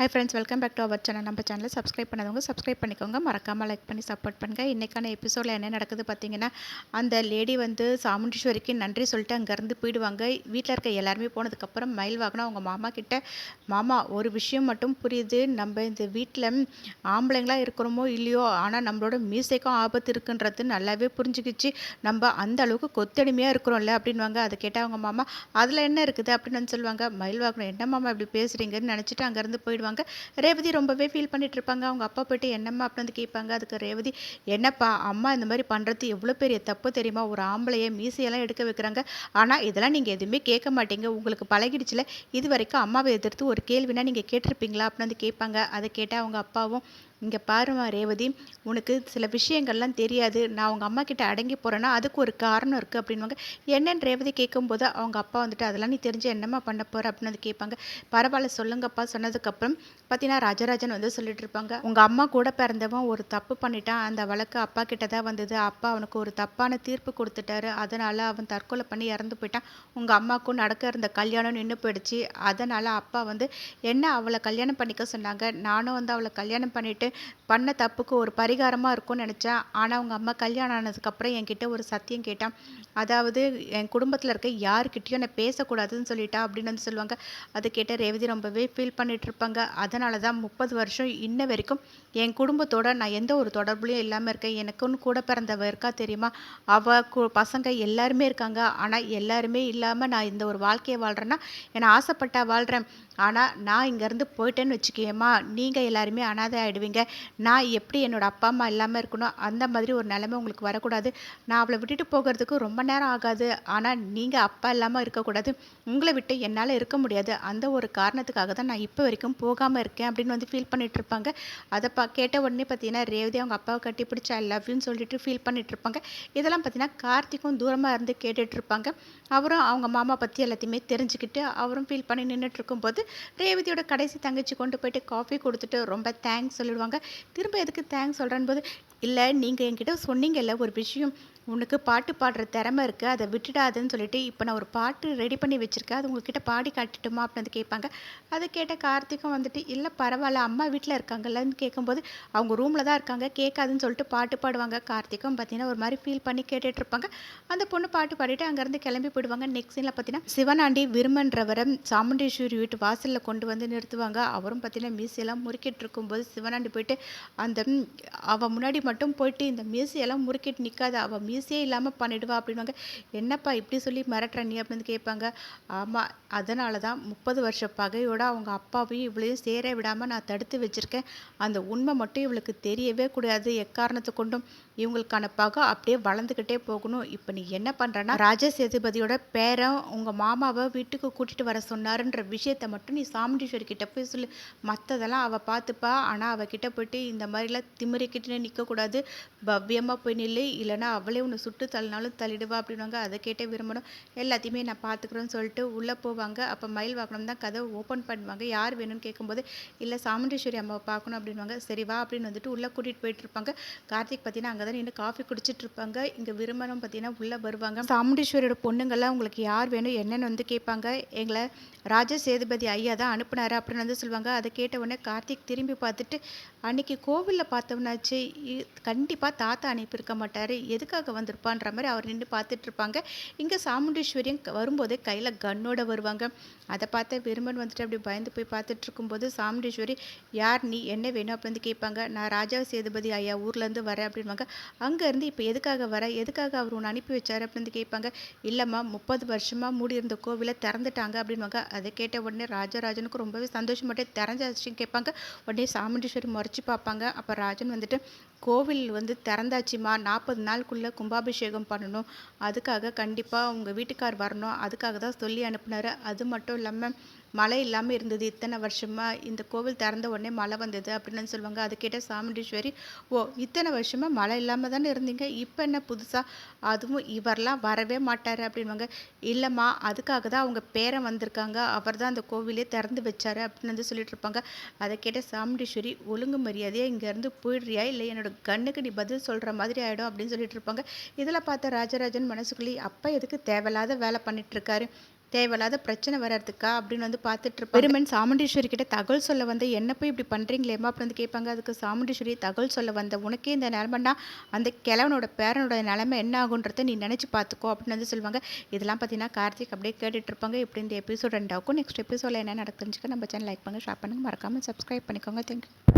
Hi friends welcome back to our channel நம்ம சேனலை subscribe பண்ணவங்க சப்ஸ்கிரைப் பண்ணிக்கோங்க. மறக்காமல் லைக் பண்ணி சப்போர்ட் பண்ணுங்கள் இன்றைக்கான எபிசோடில் என்ன நடக்குது பார்த்தீங்கன்னா அந்த லேடி வந்து சாமுண்டீஸ்வரிக்கு நன்றி சொல்லிட்டு அங்கேருந்து போயிடுவாங்க. வீட்டில் இருக்க எல்லாருமே போனதுக்கப்புறம் மயில் வாங்கினா அவங்க மாமா கிட்ட மாமா ஒரு விஷயம் மட்டும் புரியுது. நம்ம இந்த வீட்டில் ஆம்பளைங்களாக இருக்கிறோமோ இல்லையோ ஆனால் நம்மளோட மீசைக்கும் ஆபத்து இருக்குன்றது நல்லாவே புரிஞ்சுக்கிச்சு. நம்ம அந்த அளவுக்கு கொத்தடிமையாக இருக்கிறோம்ல அப்படின்வாங்க அதை கேட்டால் அவங்க மாமா அதில் என்ன இருக்குது? அப்படின்னு சொல்லுவாங்க. மயில் வாகனம் என்ன மாமா இப்படி பேசுகிறீங்கன்னு நினச்சிட்டு அங்கேருந்து போயிடுவாங்க. ரேவதி ரொம்பவே ஃபீல் பண்ணிட்டு இருப்பாங்க அவங்க அப்பா போயிட்டு என்னம்மா? அப்படின்னு வந்து கேட்பாங்க. அதுக்கு ரேவதி என்னப்பா அம்மா இந்த மாதிரி பண்ணுறது எவ்வளோ பெரிய தப்பு தெரியுமா? ஒரு ஆம்பளையை மீசையெல்லாம் எடுக்க வைக்கிறாங்க. ஆனால் இதெல்லாம் நீங்கள் எதுவுமே கேட்க மாட்டீங்க. உங்களுக்கு பழகிடுச்சுல. இது வரைக்கும் அம்மாவை எதிர்த்து ஒரு கேள்வினா நீங்கள் கேட்டிருப்பீங்களா? அப்படின்னு வந்து கேட்பாங்க. அதை கேட்டால் அவங்க அப்பாவும் இங்கே பாருமா ரேவதி உனக்கு சில விஷயங்கள்லாம் தெரியாது. நான் அவங்க அம்மா கிட்ட அடங்கி போகிறேன்னா அதுக்கு ஒரு காரணம் இருக்குது அப்படின்வாங்க என்னன்னு ரேவதி கேட்கும்போது அவங்க அப்பா வந்துட்டு அதெல்லாம் நீ தெரிஞ்சு என்னம்மா பண்ண போகிற அப்படின்னு வந்து கேட்பாங்க. பரவாயில்ல சொல்லுங்கப்பா. சொன்னதுக்கப்புறம் பார்த்தீங்கன்னா ராஜராஜன் வந்து சொல்லிட்டு இருப்பாங்க. உங்கள் அம்மா கூட பிறந்தவன் ஒரு தப்பு பண்ணிட்டான். அந்த வழக்கு அப்பா கிட்ட தான் வந்தது. அப்பா அவனுக்கு ஒரு தப்பான தீர்ப்பு கொடுத்துட்டாரு. அதனால் அவன் தற்கொலை பண்ணி இறந்து போயிட்டான். உங்கள் அம்மாவுக்கும் நடக்க இருந்த கல்யாணம் நின்று போயிடுச்சு. அதனால் அப்பா வந்து என்ன அவளை கல்யாணம் பண்ணிக்க சொன்னாங்க? நானும் வந்து அவளை கல்யாணம் பண்ணிட்டு பண்ண தப்புக்கு ஒரு பரிகாரமாக இருக்கும்னு நினச்சேன். ஆனால் அவங்க அம்மா கல்யாணம் ஆனதுக்கப்புறம் என்கிட்ட ஒரு சத்தியம் கேட்டான். அதாவது என் குடும்பத்தில் இருக்க யாருக்கிட்டேயும் நான் பேசக்கூடாதுன்னு சொல்லிட்டா அப்படின்னு வந்து சொல்லுவாங்க. அதை கேட்ட ரேவதி ரொம்பவே ஃபீல் பண்ணிட்டு இருப்பாங்க. அதனால தான் முப்பது வருஷம் இன்ன வரைக்கும் என் குடும்பத்தோட நான் எந்த ஒரு தொடர்புலையும் இல்லாமல் இருக்கேன். எனக்குன்னு கூட பிறந்தவ இருக்கா தெரியுமா? அவ பசங்க எல்லாருமே இருக்காங்க. ஆனால் எல்லாருமே இல்லாமல் நான் இந்த ஒரு வாழ்க்கையை வாழ்கிறேன்னா என்னை ஆசைப்பட்டா வாழ்கிறேன் ஆனால் நான் இங்கேருந்து போயிட்டேன்னு வச்சுக்கியம்மா நீங்கள் எல்லாருமே அனாதை ஆகிடுவீங்க நான் எப்படி என்னோட அப்பா அம்மா இல்லாமல் இருக்கணும்? அந்த மாதிரி ஒரு நிலைமை உங்களுக்கு வரக்கூடாது. நான் அவளை விட்டுட்டு போகிறதுக்கு ரொம்ப நேரம் ஆகாது. ஆனால் நீங்கள் அப்பா இல்லாமல் இருக்கக்கூடாது. உங்களை விட்டு என்னால் இருக்க முடியாது. அந்த ஒரு காரணத்துக்காக தான் நான் இப்போ வரைக்கும் போகாமல் இருக்கேன் அப்படின்னு வந்து ஃபீல் பண்ணிகிட்டு இருப்பாங்க. அதை பா கேட்ட உடனே பார்த்தீங்கன்னா ரேவதி அவங்க அப்பாவை கட்டி பிடிச்சா ஐ லவ்யூன்னு சொல்லிட்டு ஃபீல் பண்ணிகிட்டு இருப்பாங்க. இதெல்லாம் பார்த்தீங்கன்னா கார்த்திக்கும் தூரமாக இருந்து கேட்டுட்ருப்பாங்க அவரும் அவங்க மாமா பற்றி எல்லாத்தையுமே தெரிஞ்சுக்கிட்டு அவரும் ஃபீல் பண்ணி நின்றுட்டு இருக்கும்போது ரேவதியோட கடைசி தங்கச்சி கொண்டு போயிட்டு காஃபி கொடுத்துட்டு ரொம்ப தேங்க்ஸ் சொல்லிடுவாங்க. திரும்ப எதுக்கு தேங்க்ஸ் சொல்கிறேன் போது இல்லை நீங்கள் என்கிட்ட சொன்னீங்கல்ல ஒரு விஷயம். உனக்கு பாட்டு பாடுற திறமை இருக்குது அதை விட்டுடாதுன்னு சொல்லிட்டு இப்போ நான் ஒரு பாட்டு ரெடி பண்ணி வச்சுருக்கேன். அது உங்ககிட்ட பாடி காட்டிட்டுமா அப்படின்னு வந்து கேட்பாங்க. அதை கேட்ட கார்த்திகம் வந்துட்டு இல்லை பரவாயில்ல அம்மா வீட்டில் இருக்காங்கல்லன்னு கேட்கும்போது அவங்க ரூமில் தான் இருக்காங்க கேட்காதுன்னு சொல்லிட்டு பாட்டு பாடுவாங்க. கார்த்திகம் பார்த்தீங்கன்னா ஒரு மாதிரி ஃபீல் பண்ணி கேட்டுட்டு இருப்பாங்க. அந்த பொண்ணு பாட்டு பாடிட்டு அங்கேருந்து கிளம்பி போயிடுவாங்க. நெக்ஸ்ட் சீனில் பார்த்தீங்கன்னா சிவனாண்டி விருமன்றவரை சாமுண்டீஸ்வரி வீட்டு வாசலில் கொண்டு வந்து நிறுத்துவாங்க. அவரும் பார்த்தீங்கன்னா மீசையெல்லாம் முறுக்கிட்டு இருக்கும்போது சிவனாண்டி போயிட்டு அந்த அவள் முன்னாடி மட்டும் போயிட்டு இந்த மீசையெல்லாம் முறுக்கிட்டு நிற்காது அவள் மீசையே இல்லாமல் பண்ணிடுவா அப்படின்வாங்க என்னப்பா இப்படி சொல்லி மிரட்டுற நீ? அப்படின்னு கேட்பாங்க. ஆமாம் அதனால தான் முப்பது வருஷ பகையோட அவங்க அப்பாவையும் இவளையும் சேர விடாமல் நான் தடுத்து வச்சுருக்கேன். அந்த உண்மை மட்டும் இவளுக்கு தெரியவே கூடாது. எக்காரணத்தை கொண்டும் இவங்களுக்கான பகை அப்படியே வளர்ந்துக்கிட்டே போகணும். இப்போ நீ என்ன பண்ணுறன்னா ராஜ சேதுபதியோட பேரன் உங்கள் மாமாவை வீட்டுக்கு கூட்டிகிட்டு வர சொன்னாருன்ற விஷயத்தை மட்டும் நீ சாமுண்டீஸ்வரி கிட்ட போய் சொல்லு. மற்றதெல்லாம் அவள் பார்த்துப்பா. ஆனால் அவகிட்ட போயிட்டு இந்த மாதிரிலாம் திமிரிக்கிட்டு நிற்கக்கூடாது. பவ்யமாக போய் நில்லு. இல்லைனா அவளே உன்னை சுட்டு தள்ளினாலும் தள்ளிடுவா அப்படின்வாங்க அதை கேட்டே விரும்பணும். எல்லாத்தையுமே நான் பார்த்துக்குறேன்னு சொல்லிட்டு உள்ளே போவாங்க. அப்போ மயில் வாகனம் தான் கதவை ஓப்பன் பண்ணுவாங்க. யார் வேணும்னு கேட்கும்போது இல்லை சாமுண்டீஸ்வரி அம்மாவை பார்க்கணும் அப்படின்வாங்க சரி வா அப்படின்னு வந்துட்டு உள்ளே கூட்டிகிட்டு போயிட்டு இருப்பாங்க. கார்த்திக் பார்த்தீங்கன்னா அங்கே தான் நின்று காஃபி குடிச்சிட்டு இருப்பாங்க. இங்கே விரும்பணும் பார்த்தீங்கன்னா உள்ளே வருவாங்க. சாமுண்டீஸ்வரியோட பொண்ணுங்கள்லாம் உங்களுக்கு யார் வேணும் என்னென்னு வந்து கேட்பாங்க. எங்களை ராஜ சேதுபதி ஐயா தான் அனுப்புனாரு அப்படின்னு வந்து சொல்லுவாங்க. அதை கேட்ட உடனே கார்த்திக் திரும்பி பார்த்துட்டு அன்னைக்கு கோவிலில் ஆச்சு. கண்டிப்பாக தாத்தா அனுப்பியிருக்க மாட்டார். எதுக்காக வந்திருப்பான்ற மாதிரி அவர் நின்று பார்த்துட்டு இருப்பாங்க. இங்கே சாமுண்டீஸ்வரியும் வரும்போதே கையில் கன்னோட வருவாங்க. அதை பார்த்த விரும்பன் வந்துட்டு அப்படி பயந்து போய் பார்த்துட்டு இருக்கும்போது சாமுண்டீஸ்வரி யார் நீ? என்ன வேணும்? அப்படின்னு வந்து கேட்பாங்க. நான் ராஜா சேதுபதி ஐயா ஊர்லேருந்து வரேன் அப்படின்வாங்க அங்கேருந்து இப்போ எதுக்காக வர? எதுக்காக அவர் உன்னை அனுப்பி வச்சார்? அப்படின்னு கேட்பாங்க. இல்லைம்மா முப்பது வருஷமாக மூடி இருந்த கோவிலை திறந்துட்டாங்க அப்படின்வாங்க அதை கேட்ட உடனே ராஜராஜனுக்கு ரொம்பவே சந்தோஷம் மட்டும் திறஞ்சாச்சுன்னு கேட்பாங்க. உடனே சாமுண்டீஸ்வரி முறைச்சி பார்ப்பாங்க. அப்போ ராஜன் வந்து வந்துட்டு கோவில் வந்து திறந்தாச்சுமா? நாற்பது நாளுக்குள்ளே கும்பாபிஷேகம் பண்ணணும். அதுக்காக கண்டிப்பாக உங்கள் வீட்டுக்கார் வரணும். அதுக்காக தான் சொல்லி அனுப்புனாரு. அது மட்டும் இல்லாமல் மழை இல்லாமல் இருந்தது. இத்தனை வருஷமாக இந்த கோவில் திறந்த உடனே மழை வந்தது அப்படின்னு சொல்லுவாங்க. அது கேட்ட சாமுண்டீஸ்வரி ஓ இத்தனை வருஷமாக மழை இல்லாமல் தானே இருந்தீங்க? இப்போ என்ன புதுசாக அதுவும் இவரெலாம் வரவே மாட்டார் அப்படின்வாங்க இல்லைம்மா அதுக்காக தான் அவங்க பேரன் வந்திருக்காங்க. அவர் தான் அந்த கோவிலே திறந்து வச்சாரு அப்படின்னு வந்து சொல்லிட்டு இருப்பாங்க. அதை கேட்ட சாமுண்டீஸ்வரி ஒழுங்கு மரியாதையாக இங்கேருந்து போயிடுறியா? இல்லை? என்னோட கண்ணுக்கு நீ பதில் சொல்கிற மாதிரி ஆகிடும் அப்படின்னு சொல்லிட்டு இருப்பாங்க. இதில் பார்த்த ராஜராஜன் மனசுக்குள்ளே அப்பா எதுக்கு தேவையில்லாத வேலை பண்ணிகிட்ருக்காரு தேவையில்லாத பிரச்சனை வர்றதுக்கா? அப்படின்னு வந்து பார்த்துட்டு இருப்பாங்க. பெருமன் சாமுண்டீஸ்வரி கிட்ட தகவல் சொல்ல வந்து என்ன போய் இப்படி பண்ணுறீங்களேம்மா அப்படின்னு வந்து கேட்பாங்க. அதுக்கு சாமுண்டீஸ்வரி தகவல் சொல்ல வந்த உனக்கே இந்த நிலமைன்னா அந்த கிழவனோட பேரனோட நிலமை என்ன ஆகுன்றத நீ நினச்சி பார்த்துக்கோ அப்படின்னு வந்து சொல்லுவாங்க. இதெல்லாம் பார்த்தீங்கன்னா கார்த்திக் அப்படியே கேட்டுட்டு இருப்பாங்க. இப்படி இந்த எபிசோட் ரெண்டாகும் நெக்ஸ்ட் எபிசோடில் என்ன நடக்குதுன்னு நம்ம சேனல் லைக் பண்ணுங்கள் ஷேர் பண்ணுங்கள் மறக்காமல் சப்ஸ்கிரைப் பண்ணிக்கோங்க. தேங்க்யூ